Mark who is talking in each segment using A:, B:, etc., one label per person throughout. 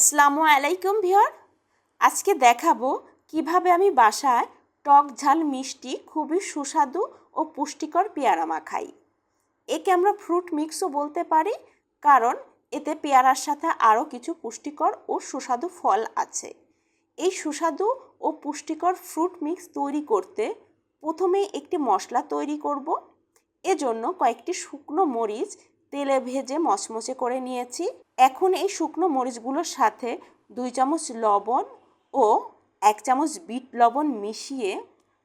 A: আসসালামু আলাইকুম ভিওর আজকে দেখাবো কীভাবে আমি বাসায় টক ঝাল মিষ্টি খুবই সুস্বাদু ও পুষ্টিকর পেয়ারা মাখাই একে আমরা ফ্রুট মিক্সও বলতে পারি, কারণ এতে পেয়ারার সাথে আরও কিছু পুষ্টিকর ও সুস্বাদু ফল আছে। এই সুস্বাদু ও পুষ্টিকর ফ্রুট মিক্স তৈরি করতে প্রথমেই একটি মশলা তৈরি করব। এজন্য কয়েকটি শুকনো মরিচ তেলে ভেজে মচমচে করে নিয়েছি। এখন এই শুকনো মরিচগুলোর সাথে দুই চামচ লবণ ও এক চামচ বিট লবণ মিশিয়ে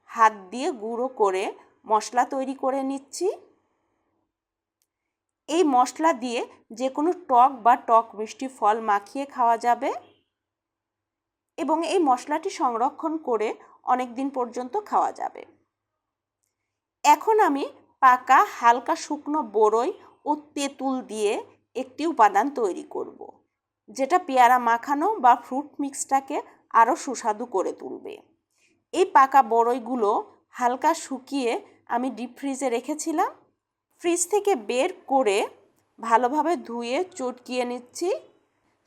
A: হাত দিয়ে গুঁড়ো করে মশলা তৈরি করে নিচ্ছি। এই মশলা দিয়ে যে কোনো টক বা টক মিষ্টি ফল মাখিয়ে খাওয়া যাবে এবং এই মশলাটি সংরক্ষণ করে অনেক দিন পর্যন্ত খাওয়া যাবে। এখন আমি পাকা হালকা শুকনো বড়ই ও তেঁতুল দিয়ে একটি উপাদান তৈরি করব। যেটা পেয়ারা মাখানো বা ফ্রুট মিক্সটাকে আরও সুস্বাদু করে তুলবে। এই পাকা বড়ইগুলো হালকা শুকিয়ে আমি ডিপ ফ্রিজে রেখেছিলাম। ফ্রিজ থেকে বের করে ভালোভাবে ধুয়ে চটকিয়ে নিচ্ছি।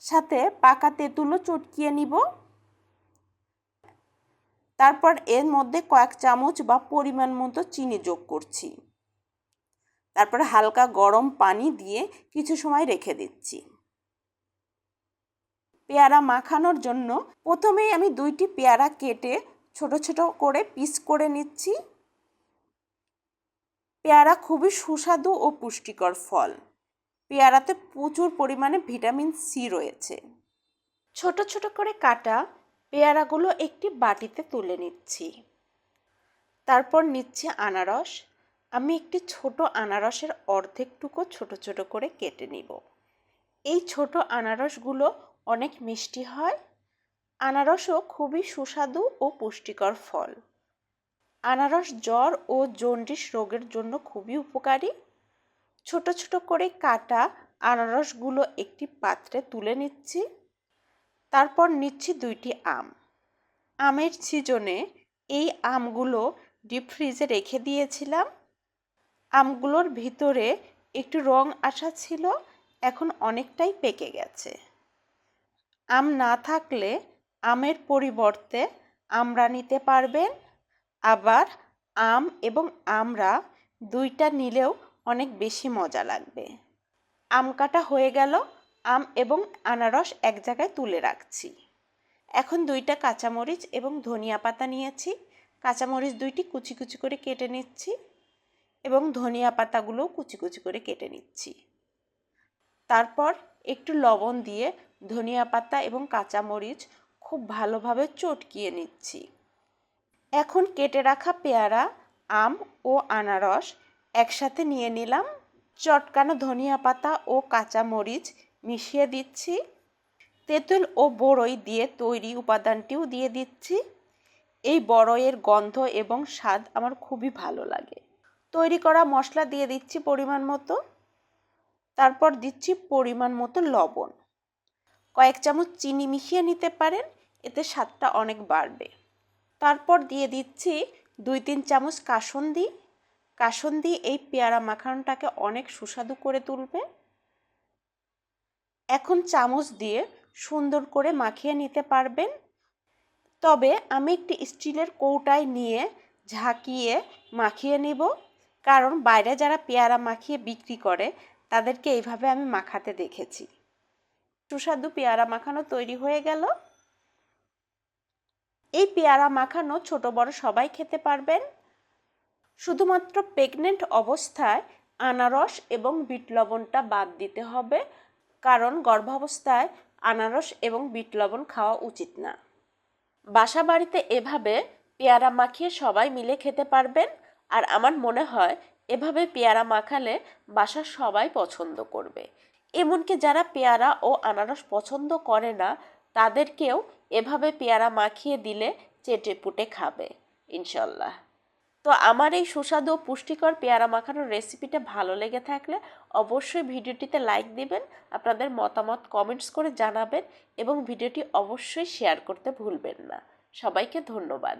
A: সাথে পাকা তেঁতুলও চটকিয়ে নিব। তারপর এর মধ্যে কয়েক চামচ বা পরিমাণ মতো চিনি যোগ করছি। তারপরে হালকা গরম পানি দিয়ে কিছু সময় রেখে দিচ্ছি। পেয়ারা মাখানোর জন্য প্রথমেই আমি দুইটি পেয়ারা কেটে ছোট ছোট করে পিস করে নিচ্ছি। পেয়ারা খুবই সুস্বাদু ও পুষ্টিকর ফল। পেয়ারাতে প্রচুর পরিমাণে ভিটামিন সি রয়েছে। ছোট ছোট করে কাটা পেয়ারাগুলো একটি বাটিতে তুলে নিচ্ছি। তারপর নিচ্ছি আনারস আমি একটি ছোট আনারসের অর্ধেকটুকু ছোট ছোট করে কেটে নিব। এই ছোট আনারসগুলো অনেক মিষ্টি হয়। আনারসও খুবই সুস্বাদু ও পুষ্টিকর ফল। আনারস জ্বর ও জন্ডিস রোগের জন্য খুবই উপকারী। ছোট ছোট করে কাটা আনারসগুলো একটি পাত্রে তুলে নিচ্ছি। তারপর নিচ্ছি দুইটি আম। আমের সিজনে এই আমগুলো ডিপ ফ্রিজে রেখে দিয়েছিলাম। আমগুলোর ভিতরে একটু রং আসা ছিল, এখন অনেকটাই পেকে গেছে। আম না থাকলে আমের পরিবর্তে আমরা নিতে পারবেন। আবার আম এবং আমরা দুইটা নিলেও অনেক বেশি মজা লাগবে। আম কাটা হয়ে গেল, আম এবং আনারস এক জায়গায় তুলে রাখছি। এখন দুইটা কাঁচামরিচ এবং ধনিয়া পাতা নিয়েছি। কাঁচামরিচ দুইটি কুচি কুচি করে কেটে নিচ্ছি। এবং ধনিয়া পাতাগুলোও কুচি কুচি করে কেটে নিচ্ছি। তারপর একটু লবণ দিয়ে ধনিয়া পাতা এবং কাঁচামরিচ খুব ভালোভাবে চটকিয়ে নিচ্ছি। এখন কেটে রাখা পেয়ারা, আম ও আনারস একসাথে নিয়ে নিলাম। চটকানো ধনিয়া পাতা ও কাঁচামরিচ মিশিয়ে দিচ্ছি। তেঁতুল ও বড়ই দিয়ে তৈরি উপাদানটিও দিয়ে দিচ্ছি। এই বড়ইয়ের গন্ধ এবং স্বাদ আমার খুবই ভালো লাগে। তৈরি করা মশলা দিয়ে দিচ্ছি পরিমাণ মতো। তারপর দিচ্ছি পরিমাণ মতো লবণ। কয়েক চামচ চিনি মিশিয়ে নিতে পারেন, এতে স্বাদটা অনেক বাড়বে। তারপর দিয়ে দিচ্ছি দুই তিন চামচ কাসন্দি। কাসন্দি এই পেয়ারা মাখানটাকে অনেক সুস্বাদু করে তুলবে। এখন চামচ দিয়ে সুন্দর করে মাখিয়ে নিতে পারবেন। তবে আমি একটি স্টিলের কৌটায় নিয়ে ঝাঁকিয়ে মাখিয়ে নিব। কারণ বাইরে যারা পেয়ারা মাখিয়ে বিক্রি করে, তাদেরকে এইভাবে আমি মাখাতে দেখেছি। সুস্বাদু পেয়ারা মাখানো তৈরি হয়ে গেল। এই পেয়ারা মাখানো ছোট বড় সবাই খেতে পারবেন। শুধুমাত্র প্রেগনেন্ট অবস্থায় আনারস এবং বিট লবণটা বাদ দিতে হবে, কারণ গর্ভাবস্থায় আনারস এবং বিট লবণ খাওয়া উচিত না। বাসা বাড়িতে এভাবে পেয়ারা মাখিয়ে সবাই মিলে খেতে পারবেন। আর আমার মনে হয় এভাবে পেয়ারা মাখালে বাসার সবাই পছন্দ করবে। এমনকি যারা পেয়ারা ও আনারস পছন্দ করে না, তাদেরকেও এভাবে পেয়ারা মাখিয়ে দিলে চেটে পুটে খাবে, ইনশাল্লাহ। তো আমার এই সুস্বাদু ও পুষ্টিকর পেয়ারা মাখানোর রেসিপিটা ভালো লেগে থাকলে অবশ্যই ভিডিওটিতে লাইক দিবেন, আপনাদের মতামত কমেন্টস করে জানাবেন এবং ভিডিওটি অবশ্যই শেয়ার করতে ভুলবেন না। সবাইকে ধন্যবাদ।